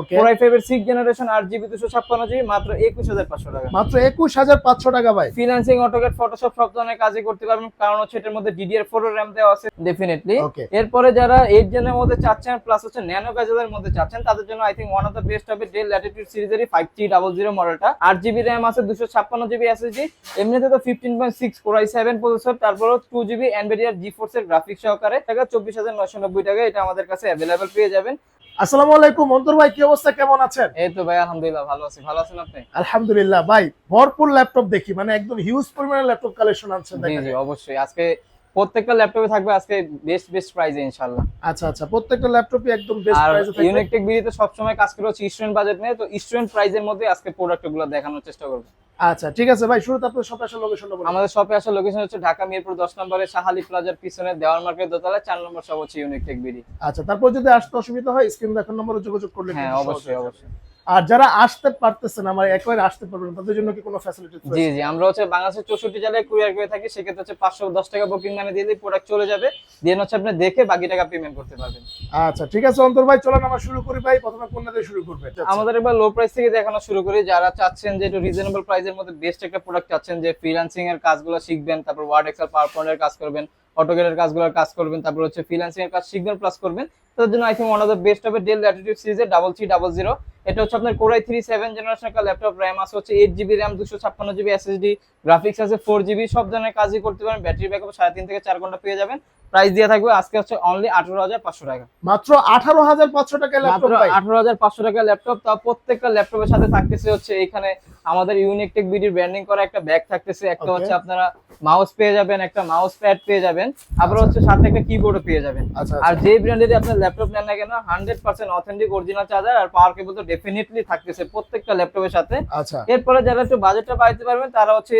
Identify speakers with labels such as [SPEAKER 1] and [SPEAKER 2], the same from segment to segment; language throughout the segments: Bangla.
[SPEAKER 1] Okay.
[SPEAKER 2] কোরাই ফাইভের সিক্স জেনারেশন আট জিবি দুশো ছাপ্পান্ন জিবি মাত্র একুশ হাজার পাঁচশো টাকা।
[SPEAKER 1] মাত্র একুশ হাজার পাঁচশো টাকা ভাই।
[SPEAKER 2] ফিনান্সিং অটোকেট ফটোশপ সব ধরনের কাজই করতে পারবেন। কারণ হচ্ছে এটার মধ্যে ডিডিআর ফোর র্যাম দেওয়া আছে ডেফিনেটলি এরপরে যারা এইট জেনের মধ্যে চাচ্ছেন প্লাস হচ্ছে ন্যানো গ্যাজেলের মধ্যে চাচ্ছেন তাদের জন্য I think one of the best হবে ডেল ল্যাটিটিউড সিরিজেরই ফাইভ থ্রি ডাবল জিরো মডেলটা আট জিবি র্যাম আছে দুশো ছাপ্পান্ন জিবি এসএসডি এমনিতে তো fifteen point six core i seven processor তারপরও টু জিবি এনভিডিআর জি ফোর্স এর গ্রাফিক্স সহকারে। টাকা চব্বিশ হাজার নয়শো নব্বই টাকা এটা আমাদের কাছে অ্যাভেলেবেল পেয়ে যাবেন।
[SPEAKER 1] আসসালামু আলাইকুম অন্তর ভাই কি অবস্থা? কেমন আছেন?
[SPEAKER 2] এই তো ভাই আলহামদুলিল্লাহ ভালো আছি। ভালো আছেন আপনি?
[SPEAKER 1] আলহামদুলিল্লাহ ভাই ভরপুর ল্যাপটপ দেখি মানে একদম হিউজ পরিমাণে ল্যাপটপ কালেকশন আনছেন
[SPEAKER 2] জি জি অবশ্যই। আজকে প্রত্যেকটা ল্যাপটপে থাকবে আজকে বেস্ট বেস্ট প্রাইজে ইনশাল্লাহ
[SPEAKER 1] আচ্ছা আচ্ছা প্রত্যেকটা ল্যাপটপই একদম বেস্ট
[SPEAKER 2] আর
[SPEAKER 1] প্রাইসে থাকবে।
[SPEAKER 2] ইউনিক টেক বিডিতে সবসময় কাজ করে হচ্ছে স্টুডেন্ট বাজেট নিয়ে তো স্টুডেন্ট প্রাইজের মধ্যে আজকে প্রোডাক্টগুলো দেখানোর চেষ্টা করব।
[SPEAKER 1] আচ্ছা ঠিক আছে ভাই শুরুতে আপনার শপে আসার লোকেশন বলুন।
[SPEAKER 2] আমাদের শপে আসার লোকেশন হচ্ছে ঢাকা মিরপুর দশ নম্বরে শাহালি প্লাজার পিছনে দেওয়ার মার্কেট দোতলায় চার নম্বর সব হচ্ছে ইউনিক টেক বিডি
[SPEAKER 1] আচ্ছা তারপর যদি আসতে অসুবিধা হয় স্ক্রিন দেখার নম্বরে যোগাযোগ করলে
[SPEAKER 2] হ্যাঁ অবশ্যই অবশ্যই।
[SPEAKER 1] আর যারা আসতে পারতেছেন আমার একবারে আসতে পারবেন তাদের জন্য কি কোনো ফ্যাসিলিটি
[SPEAKER 2] জি জি আমরা হচ্ছে বাংলাদেশের চৌষট্টি জেলায় কুরিয়ার করে থাকি সেক্ষেত্রে হচ্ছে পাঁচশো দশ টাকা বুকিং মানে দিয়ে প্রোডাক্ট চলে যাবে। হচ্ছে আপনি দেখে বাকি টাকা পেমেন্ট করতে পারবেন।
[SPEAKER 1] আচ্ছা ঠিক আছে অন্তর ভাই চলেন আমরা শুরু করি ভাই প্রথমে কোনটা দিয়ে শুরু করবে
[SPEAKER 2] আমাদের এবার লো প্রাইস থেকে দেখানো শুরু করি যারা চাচ্ছেন যে একটু রিজনেবল প্রাইসের মধ্যে বেস্ট একটা প্রোডাক্ট চাচ্ছেন যে ফ্রিল্যান্সিং এর কাজগুলো শিখবেন তারপর ওয়ার্ড এক্সেল পাওয়ার পয়েন্টের কাজ করবেন অটোগেটের কাজগুলোর কাজ করবেন তারপর হচ্ছে ফ্রিল্যান্সিং এর কাজ শিখবেন প্লাস করবেন। তাদের জন্য I think one of the best হবে ডেল ল্যাটিটিউড সিরিজের ডাবল থ্রি ডাবল জিরো এটা হচ্ছে আপনার core i three seven generation একটা ল্যাপটপ র্যাম আছে হচ্ছে এইট জিবি র্যাম দুশো ছাপ্পান্ন জিবি এসএসডি গ্রাফিক্স আছে ফোর জিবি সব ধরনের কাজই করতে পারেন ব্যাটারি ব্যাকআপ সাড়ে তিন থেকে চার ঘণ্টা পেয়ে যাবেন। প্রাইস দিয়ে থাকবে আজকে হচ্ছে অনলি আঠারো হাজার পাঁচশো টাকা।
[SPEAKER 1] মাত্র আঠারো হাজার পাঁচশো টাকা ল্যাপটপ
[SPEAKER 2] আঠারো হাজার পাঁচশো টাকা ল্যাপটপ তা প্রত্যেকটা ল্যাপটপের সাথে থাকতেছে হচ্ছে এখানে আমাদের ইউনিক টেক বিডির ব্র্যান্ডিং করা একটা ব্যাগ থাকতেছে। একটা হচ্ছে আপনারা মাউস পেয়ে যাবেন একটা মাউস প্যাড পেয়ে যাবেন। আবার হচ্ছে সাথে একটা কিবোর্ডও পেয়ে যাবেন।
[SPEAKER 1] আচ্ছা
[SPEAKER 2] আর
[SPEAKER 1] আচ্ছা।
[SPEAKER 2] যে ব্র্যান্ডের আপনার ল্যাপটপ নেন না কেন hundred percent authentic original charger আর পাওয়ার কেবল তো ডেফিনেটলি থাকতেছে প্রত্যেকটা ল্যাপটপের সাথে।
[SPEAKER 1] আচ্ছা।
[SPEAKER 2] এরপরে যারা একটু বাজেটটা বাড়াইতে পারবেন তারা হচ্ছে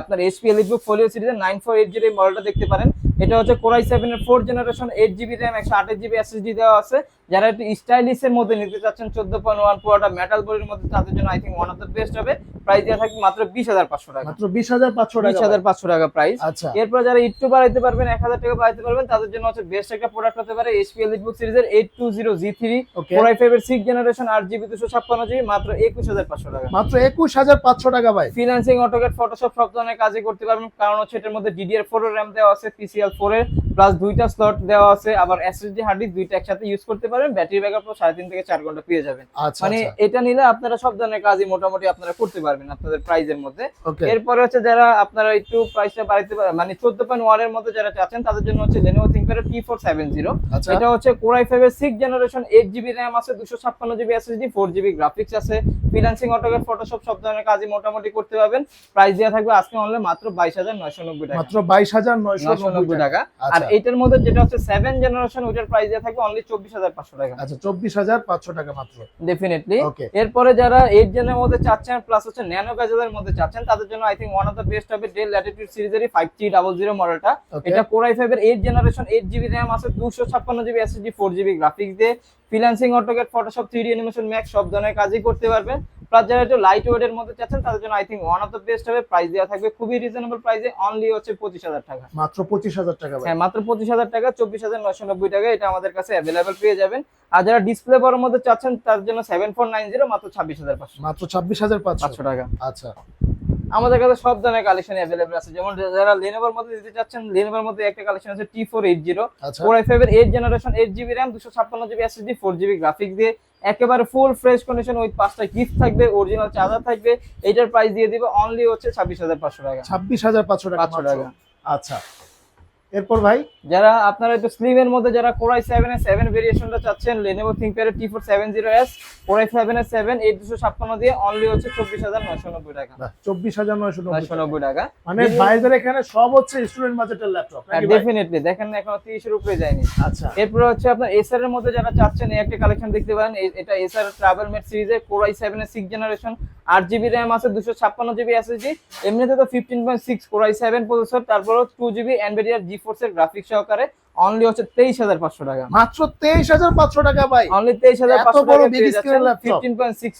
[SPEAKER 2] আপনার এইচপি এলিটবুক ফোলিও সিরিজের নাইন ফোর এইট জিরো মডেলটা দেখতে পারেন। এটা হচ্ছে কোরাই সেভেন এর four generation eight GB RAM একশো আঠাশ জিবি এসএসডি দেওয়া আছে। যারা একটু স্টাইলিশ এর মধ্যে নিতে চাচ্ছেন চোদ্দ পয়েন্ট ওয়ান পুরোটা মেটাল বডির মধ্যে তাদের জন্য I think one of the best হবে। প্রাইস দেওয়া থাকবে মাত্র বিশ হাজার পাঁচশো টাকা।
[SPEAKER 1] মাত্র বিশ হাজার পাঁচশো টাকা।
[SPEAKER 2] বিশ
[SPEAKER 1] হাজার
[SPEAKER 2] পাঁচশো টাকা প্রাইস
[SPEAKER 1] আচ্ছা।
[SPEAKER 2] এরপর যারা একটু বাড়াইতে পারবেন এক হাজার টাকা বাড়াইতে পারবেন তাদের জন্য হচ্ছে বেস্ট একটা প্রোডাক্ট হতে পারে এইচপি এলিটবুক সিরিজের eight two zero G three core i five এর সিক্স জেনারেশন আট জিবি দুশো ছাপ্পান্ন জিবি মাত্র একুশ হাজার পাঁচশো টাকা।
[SPEAKER 1] মাত্র একুশ হাজার পাঁচশো টাকা ভাই।
[SPEAKER 2] ফিনান্সিং অটোকেট ফটোশপ সব ধরনের কাজই করতে পারবেন কারণ হচ্ছে এটার মধ্যে ডিডিআর ফোর র্যাম দেওয়া আছে পিসিএল ফোর এর প্লাস দুইটা স্লট দেওয়া আছে আবার এসএসডি হার্ড ডিস্ক দুইটা একসাথে ইউজ করতে পারবেন ব্যাটারি ব্যাকআপ সাড়ে তিন থেকে চার ঘণ্টা পেয়ে যাবেন।
[SPEAKER 1] আচ্ছা
[SPEAKER 2] মানে এটা নিলে আপনারা সব ধরনের কাজই মোটামুটি আপনারা করতে পারবেন আপনাদের প্রাইজের মধ্যে। এরপরে হচ্ছে যারা আপনারা একটু প্রাইসটা বাড়াইতে পারেন মানে চোদ্দ পয়েন্ট ওয়ানের মধ্যে যারা চাচ্ছেন তাদের জন্য হচ্ছে Lenovo ThinkPad T four seven zero
[SPEAKER 1] আচ্ছা।
[SPEAKER 2] এটা হচ্ছে কোরাই ফাইভ এর six generation eight GB RAM আছে দুশো ছাপ্পান্ন GB SSD four GB graphics আছে। ফ্রিল্যান্সিং অটোকেট ফটোশপ সব ধরনের কাজই মোটামুটি করতে পারবেন। প্রাইস দেওয়া থাকবে আজকে অনলি মাত্র বাইশ হাজার নয়শো নব্বই টাকা।
[SPEAKER 1] মাত্র বাইশ হাজার নয়শো
[SPEAKER 2] নয়শো নব্বই টাকা। আর
[SPEAKER 1] আচ্ছা।
[SPEAKER 2] এইটার মধ্যে যেটা হচ্ছে সেভেন জেনারেশন ওইটার প্রাইস দেওয়া থাকবে অনলি চব্বিশ হাজার পাঁচশো টাকা।
[SPEAKER 1] আচ্ছা চব্বিশ হাজার পাঁচশো টাকা মাত্র।
[SPEAKER 2] ডেফিনেটলি এরপরে যারা এইট জেনের মধ্যে চাচ্ছেন প্লাস হচ্ছে ন্যানো গ্যাজেলের মধ্যে চাচ্ছেন তাদের জন্য I think one of the best হবে ডেল ল্যাটিটিউড সিরিজেরই ফাইভ থ্রি ডাবল জিরো মডেলটা এটা কোরাই ফাইভ এর eight generation eight GB RAM আছে দুশো ছাপ্পান্ন GB SSD four GB graphics দিয়ে। Freelancing AutoCAD Photoshop three D animation max সব ধরনের কাজই করতে পারবেন। প্লাস যারা একটু লাইট ওয়েট এর মধ্যে চাচ্ছেন তাদের জন্য I think one of the best হবে। প্রাইস দেওয়া থাকবে খুবই রিজনেবল প্রাইসে অনলি হচ্ছে পঁচিশ হাজার টাকা।
[SPEAKER 1] মাত্র পঁচিশ হাজার টাকা ভাই।
[SPEAKER 2] হ্যাঁ মাত্র পঁচিশ হাজার টাকা চব্বিশ হাজার নয়শো নব্বই টাকা। এটা আমাদের কাছে অ্যাভেলেবেল পেয়ে যাবেন। আর যারা ডিসপ্লে বড় মধ্যে চাচ্ছেন তার জন্য সেভেন ফোর নাইন জিরো মাত্র ছাব্বিশ হাজার পাঁচশো।
[SPEAKER 1] মাত্র ছাব্বিশ হাজার পাঁচশো
[SPEAKER 2] টাকা।
[SPEAKER 1] আচ্ছা।
[SPEAKER 2] আমাদের কাছে সব ধরনের কালেকশন অ্যাভেলেবেল আছে। যেমন যারা লেনোভার মধ্যে দিতে চাচ্ছেন লেনোভার মধ্যে একটা কালেকশন আছে T four eight zero four i five এর eight generation eight GB RAM দুশো ছাপ্পান্ন GB SSD four GB graphics দিয়ে একেবারে ফুল ফ্রেশ কন্ডিশন ওই পাঁচটা গিফট থাকবে অরিজিনাল চার্জার থাকবে। এটার প্রাইস দিয়ে দিবে অনলি হচ্ছে ছাব্বিশ হাজার পাঁচশো টাকা।
[SPEAKER 1] ছাব্বিশ হাজার পাঁচশো টাকা
[SPEAKER 2] পাঁচশো। টাকা।
[SPEAKER 1] আচ্ছা। এরপর ভাই?
[SPEAKER 2] যারা আপনারা একটু স্লিম এর মধ্যে যারা কোরাই সেভেন এর সেভেন ভেরিয়েশনটা চাচ্ছেন Lenovo ThinkPad T four seven zero S core i seven এর সেভেন এইট দুশো ছাপ্পান্ন দিয়ে অনলি হচ্ছে চব্বিশ হাজার নয়শো নব্বই টাকা।
[SPEAKER 1] চব্বিশ হাজার নয়শো
[SPEAKER 2] নয়শো নব্বই টাকা।
[SPEAKER 1] মানে ভাইদের এখানে সব হচ্ছে স্টুডেন্ট বাজেটের ল্যাপটপ
[SPEAKER 2] ডেফিনেটলি দেখেন এখনও তিরিশের উপরে যায়নি।
[SPEAKER 1] আচ্ছা।
[SPEAKER 2] এরপর হচ্ছে আপনার এসআর এর মধ্যে যারা চাচ্ছেন এই একটা কালেকশন দেখতে পারেন এটা এসআর ট্রাভেল মেট সিরিজের কোরাই সেভেন এর সিক্স জেনারেশন আট জিবি র্যাম আছে দুশো ছাপ্পান্ন জিবি এসএসডি এমনিতে তো ফিফটিন পয়েন্ট সিক্স প্রসেসর তারপরেও টু জিবি এনভেডিয়ার জি ফোর্সের গ্রাফিক্স সহকারে। অনলি হচ্ছে তেইশ হাজার পাঁচশো টাকা।
[SPEAKER 1] মাত্র তেইশ হাজার পাঁচশো টাকা ভাই।
[SPEAKER 2] অনলি তেইশ হাজার পাঁচশো
[SPEAKER 1] বড়
[SPEAKER 2] ফিফটিন পয়েন্ট সিক্স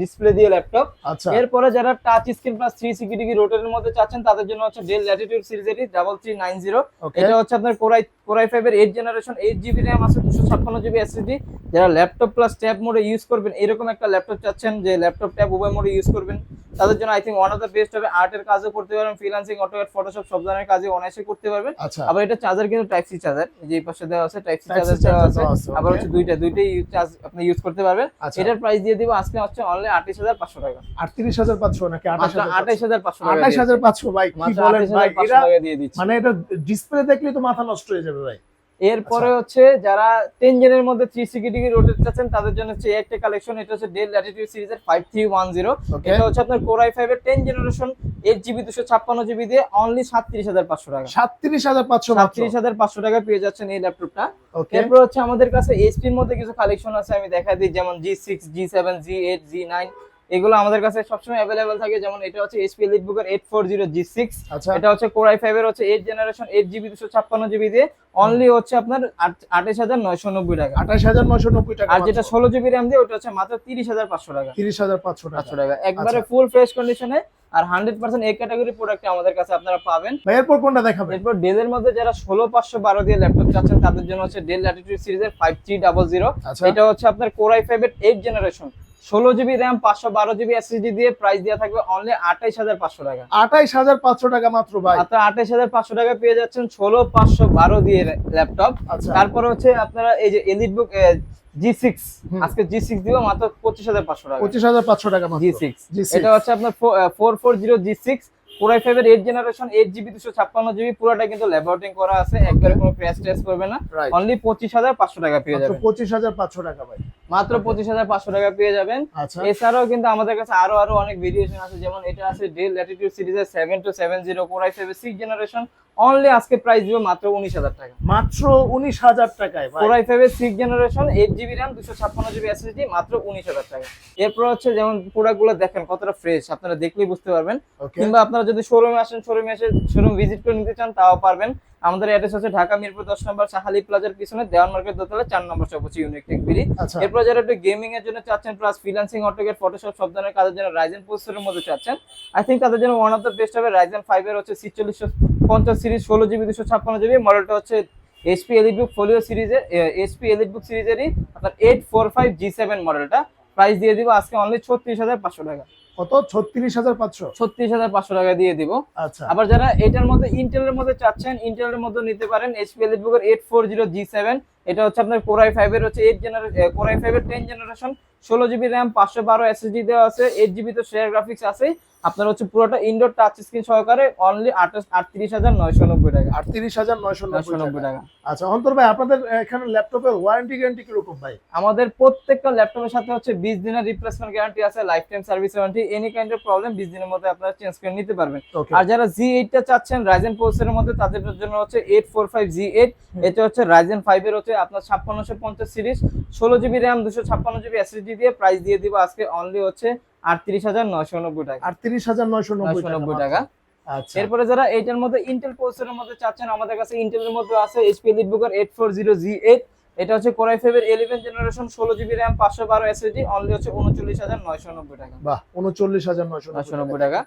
[SPEAKER 2] ডিসপ্লে দিয়ে ল্যাপটপ
[SPEAKER 1] আচ্ছা।
[SPEAKER 2] এরপরে যারা touch screen plus three sixty degree রোটের মধ্যে চাচ্ছেন তাদের জন্য হচ্ছে Dell Latitude double three nine zero এটা হচ্ছে আপনার core i core i five এর eight generation eight GB RAM আছে দুশো ছাপ্পান্ন জিবি এসএসডি যারা ল্যাপটপ প্লাস ট্যাব মোডে ইউজ করবেন এরকম একটা ল্যাপটপ চাচ্ছেন যে ল্যাপটপ ট্যাব উভয় মোডে ইউজ করবেন। তাদের জন্য I think one of the best হবে আর্টের কাজও করতে পারবেন ফ্রিল্যান্সিং অটোকেট ফটোশপ সব ধরনের কাজে অনায়াসে করতে পারবেন।
[SPEAKER 1] আচ্ছা।
[SPEAKER 2] আবার এটা চার্জার কিন্তু টাইপ সি চার্জার যে এই পাশে দেওয়া আছে টাইপ সি চার্জার দেওয়া আছে। আবার হচ্ছে দুইটা দুইটাই চার্জ আপনি ইউজ করতে পারবেন।
[SPEAKER 1] আচ্ছা।
[SPEAKER 2] এটার প্রাইস দিয়ে দিব আজকে হচ্ছে অনলি আঠাশ হাজার পাঁচশো টাকা।
[SPEAKER 1] আটত্রিশ হাজার পাঁচশো নাকি আঠাশ
[SPEAKER 2] মাত্র
[SPEAKER 1] হাজার
[SPEAKER 2] আঠাশ হাজার পাঁচশো টাকা
[SPEAKER 1] আঠাশ হাজার পাঁচশো ভাই কি বলেন ভাই
[SPEAKER 2] হাজার পাঁচশো
[SPEAKER 1] এরা
[SPEAKER 2] টাকা দিয়ে দিচ্ছি।
[SPEAKER 1] মানে এটা ডিসপ্লে দেখলে তো মাথা নষ্ট হয়ে যাবে ভাই।
[SPEAKER 2] এরপরে। হচ্ছে যারা টেন জেনের মধ্যে থ্রি সিক্সটি ডিগ্রি রোটেট চাচ্ছেন তাদের জন্য হচ্ছে একটা কালেকশন এটা হচ্ছে ডেল ল্যাটিটিউড সিরিজের ফাইভ থ্রি ওয়ান জিরো এটা হচ্ছে আপনার কোরাই ফাইভ এর টেন জেনারেশন এইট জিবি দুশো ছাপ্পান্ন জিবি দিয়ে অনলি সাতত্রিশ হাজার পাঁচশো টাকা।
[SPEAKER 1] সাতত্রিশ হাজার পাঁচশো
[SPEAKER 2] সাতত্রিশ হাজার পাঁচশো টাকা পেয়ে যাচ্ছেন এই ল্যাপটপটা এরপর হচ্ছে আমাদের কাছে এইচপির মধ্যে কিছু কালেকশন আছে আমি দেখা দিই যেমন G six G seven G eight G nine এগুলো আমাদের কাছে সবসময় অ্যাভেলেবেল থাকে। যেমন এটা হচ্ছে HP লিটবুকের eight four zero G six এটা হচ্ছে কোরাই ফাইভ এর হচ্ছে এইট জেনারেশন এইট জিবি দুশো ছাপ্পান্ন জিবি দিয়ে অনলি হচ্ছে আপনার আঠাশ হাজার নয়শো নব্বই টাকা।
[SPEAKER 1] আঠাশ হাজার নয়শো নব্বই টাকা
[SPEAKER 2] আর যেটা ষোলো জিবি র্যাম দিয়ে ওটা হচ্ছে মাত্র তিরিশ হাজার পাঁচশো টাকা।
[SPEAKER 1] তিরিশ হাজার পাঁচশো টাকা।
[SPEAKER 2] পাঁচশো টাকা। একবারে। ফুল ফ্রেশ কন্ডিশনে আর হান্ড্রেড পার্সেন্ট এই ক্যাটাগরি প্রোডাক্ট আমাদের কাছে আপনারা পাবেন।
[SPEAKER 1] এরপর কোনটা দেখাবেন?
[SPEAKER 2] এরপর ডেলের মধ্যে যারা ষোলো পাঁচশো বারো দিয়ে ল্যাপটপ চাচ্ছেন তাদের জন্য হচ্ছে ডেল ল্যাটিটিউড সিরিজের ফাইভ থ্রি ডাবল জিরো এটা হচ্ছে আপনার কোরাই ফাইভ এর এইট জেনারেশন ষোলো জিবি র্যাম পাঁচশো বারো জিবি এসএসডি দিয়ে প্রাইস দেওয়া থাকবে অনলি আঠাইশ হাজার পাঁচশো টাকা।
[SPEAKER 1] আঠাইশ হাজার পাঁচশো টাকা মাত্র ভাই।
[SPEAKER 2] মাত্র আঠাইশ হাজার পাঁচশো টাকা পেয়ে যাচ্ছেন ষোলো পাঁচশো বারো দিয়ে ল্যাপটপ
[SPEAKER 1] আচ্ছা।
[SPEAKER 2] তারপর হচ্ছে আপনারা এই যে এলিট বুক জি সিক্স। আজকে জি সিক্স দিব মাত্র পঁচিশ হাজার পাঁচশো টাকা।
[SPEAKER 1] পঁচিশ হাজার পাঁচশো টাকা
[SPEAKER 2] জি সিক্স এটা হচ্ছে আপনার four four zero G six core i ফাইভের এইট জেনারেশন এইট জিবি দুশো ছাপ্পান্ন জিবি পুরোটা কিন্তু ল্যাবরেটিং করা আছে। একবারে কোনো ক্র্যাশ টেস্ট করবে না। অনলি পঁচিশ হাজার পাঁচশো টাকা পেয়ে যাবেন।
[SPEAKER 1] পঁচিশ হাজার পাঁচশো টাকা ভাই।
[SPEAKER 2] মাত্র পঁচিশ হাজার পাঁচশো টাকা পেয়ে যাবেন।
[SPEAKER 1] আচ্ছা।
[SPEAKER 2] এছাড়াও কিন্তু আমাদের কাছে আরও আরও অনেক ভেরিয়েশন আছে যেমন এটা আছে ডেল ল্যাটিটিউড সিরিজের seven two seven zero core i ফাইভের সিক্স জেনারেশন অনলি আজকে প্রাইস দিব মাত্র উনিশ হাজার টাকা।
[SPEAKER 1] মাত্র উনিশ হাজার টাকায় ভাই।
[SPEAKER 2] কোরাই ফাইভের six generation eight GB RAM দুশো ছাপ্পান্ন জিবি এসএসডি মাত্র উনিশ হাজার টাকা। এরপর হচ্ছে যেমন প্রোডাক্টগুলো দেখেন কতটা ফ্রেশ আপনারা দেখলেই বুঝতে পারবেন। কিংবা আপনারা যদি শোরুমে আসেন শোরুমে এসে শোরুম ভিজিট করে নিতে চান তাও পারবেন। আমাদের অ্যাড্রেস হচ্ছে ঢাকা মিরপুর দশ নম্বর সাহালি প্লাজার পিছনে দেওয়ান মার্কেট দোতলা চার নম্বর চৌপচি ইউনিক টেক বিডি।
[SPEAKER 1] আচ্ছা।
[SPEAKER 2] এরপর যারা একটু গেমিং এর জন্য চাচ্ছেন প্লাস ফ্রিল্যান্সিং অটোকেট ফটোশপ সব ধরনের কাজের জন্য রাইজেন প্রসেসরের মধ্যে চাচ্ছেন আই থিঙ্ক তাদের জন্য ওয়ান অফ দ্য বেস্ট হবে রাইজেন ফাইভ এর হচ্ছে সিচল্লিশশো পঞ্চাশ সিরিজ ষোলো জিবি দুশো ছাপ্পান্ন জিবি মডেলটা হচ্ছে এসপি এলিট বুক ফোলিও সিরিজের এসপি এলিট বুক সিরিজেরই আপনার eight four five G seven মডেলটা প্রাইস দিয়ে দিব আজকে অনলি ছত্রিশ হাজার পাঁচশো টাকা।
[SPEAKER 1] কত? ছত্রিশ হাজার পাঁচশো?
[SPEAKER 2] ছত্রিশ হাজার পাঁচশো টাকা দিয়ে দিব।
[SPEAKER 1] আচ্ছা।
[SPEAKER 2] আবার যারা এটার মধ্যে ইন্টেলের মধ্যে চাচ্ছেন ইন্টেলের মধ্যে নিতে পারেন HP এলিটবুকের eight four zero G seven এটা হচ্ছে আপনার কোরাই ফাইভ এর হচ্ছে eight generation core i five এর টেন জেনারেশন ষোলো জিবি র্যাম পাঁচশো বারো এসএসডি দেওয়া আছে এইট জিবি তো শেয়ার গ্রাফিক্স আছে আপনার হচ্ছে পুরোটা ইনডোর টাচ স্ক্রিন সহকারে অনলি আটত্রিশ হাজার নয়শো নব্বই টাকা।
[SPEAKER 1] আটত্রিশ হাজার নয়শো
[SPEAKER 2] নয়শো
[SPEAKER 1] নব্বই টাকা। আচ্ছা অন্তর ভাই আপনাদের এখানে ল্যাপটপের ওয়ারেন্টি গ্যারান্টি কীরকম ভাই?
[SPEAKER 2] আমাদের প্রত্যেকটা ল্যাপটপের সাথে হচ্ছে বিশ দিনের রিপ্লেসমেন্ট গ্যারান্টি আছে lifetime service warranty any kind of problem বিশ দিনের মধ্যে আপনারা চেঞ্জ করে নিতে পারবেন। আর যারা জি এইটটা চাচ্ছেন রাইজেন প্রসেসরের মধ্যে তাদের জন্য হচ্ছে eight four five G eight এটা হচ্ছে রাইজেন ফাইভ এর হচ্ছে আপনার ছাপ্পান্নশো পঞ্চাশ সিরিজ ষোলো জিবি র্যাম দুশো ছাপ্পান্ন জিবি এসএসডি দিয়ে প্রাইস দিয়ে দিব আজকে অনলি হচ্ছে আটত্রিশ হাজার নয়শো নব্বই টাকা।
[SPEAKER 1] আটত্রিশ হাজার নয়শো
[SPEAKER 2] নয়শো নব্বই টাকা।
[SPEAKER 1] আচ্ছা।
[SPEAKER 2] এরপরে যারা এইটার মধ্যে ইন্টেল প্রসেসরের মধ্যে চাচ্ছেন আমাদের কাছে ইন্টেলের মধ্যে আছে HP লিটবুকের eight four zero G eight এটা হচ্ছে core i generation GB RAM SSD only টাকা।
[SPEAKER 1] বাহ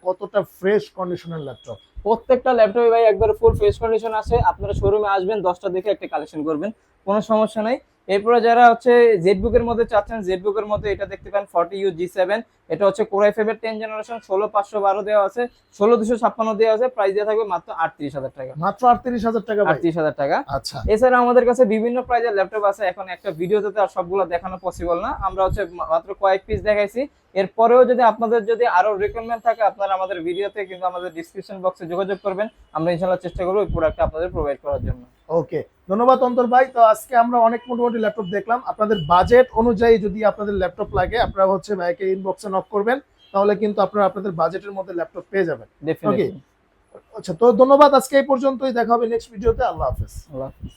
[SPEAKER 1] কতটা ফ্রেশ কন্ডিশনের ল্যাপটপ
[SPEAKER 2] প্রত্যেকটা ল্যাপটপে ভাই একবার ফুল ফ্রেশ কন্ডিশন আছে। আপনারা শোরুমে আসবেন দশটা দেখে একটা কালেকশন করবেন। কোনো সমস্যা নাই। এরপরে যারা হচ্ছে জেড বুকের মধ্যে চাচ্ছেন জেড বুকের মধ্যে এটা দেখতে পান ফর্টি ইউ জি সেভেন এটা হচ্ছে কোরাই ফাইভের টেন জেনারেশন ষোলো পাঁচশো বারো দেওয়া আছে ষোলো দুশো ছাপ্পান্ন দেওয়া আছে প্রাইস দেওয়া থাকবে মাত্র আটত্রিশ হাজার টাকা।
[SPEAKER 1] মাত্র আটত্রিশ হাজার টাকা
[SPEAKER 2] আটত্রিশ হাজার টাকা।
[SPEAKER 1] আচ্ছা।
[SPEAKER 2] এছাড়া আমাদের কাছে বিভিন্ন প্রাইজের ল্যাপটপ আছে এখন একটা ভিডিওতে তো আর সবগুলো দেখানো পসিবল না। আমরা হচ্ছে মাত্র কয়েক পিস দেখাইছি। এরপরেও যদি আপনাদের যদি আরও রিকোয়ারমেন্ট থাকে আপনারা আমাদের ভিডিওতে কিন্তু আমাদের ডিসক্রিপশন বক্সে যোগাযোগ করবেন। আমরা ইনশাল্লাহ চেষ্টা করব এই প্রোডাক্টটা আপনাদের প্রোভাইড করার জন্য।
[SPEAKER 1] ওকে ধন্যবাদ অন্তর ভাই। তো আজকে আমরা অনেক মোটামুটি ল্যাপটপ দেখলাম। আপনাদের বাজেট অনুযায়ী যদি আপনাদের ল্যাপটপ লাগে আপনারা হচ্ছে ভাইকে ইনবক্সে নক করবেন তাহলে কিন্তু আপনারা আপনাদের বাজেটের মধ্যে ল্যাপটপ পেয়ে যাবেন।
[SPEAKER 2] ওকে
[SPEAKER 1] আচ্ছা তো ধন্যবাদ আজকে এই পর্যন্তই। দেখা হবে নেক্সট ভিডিওতে আল্লাহ হাফেজ।
[SPEAKER 2] আল্লাহ হাফিজ।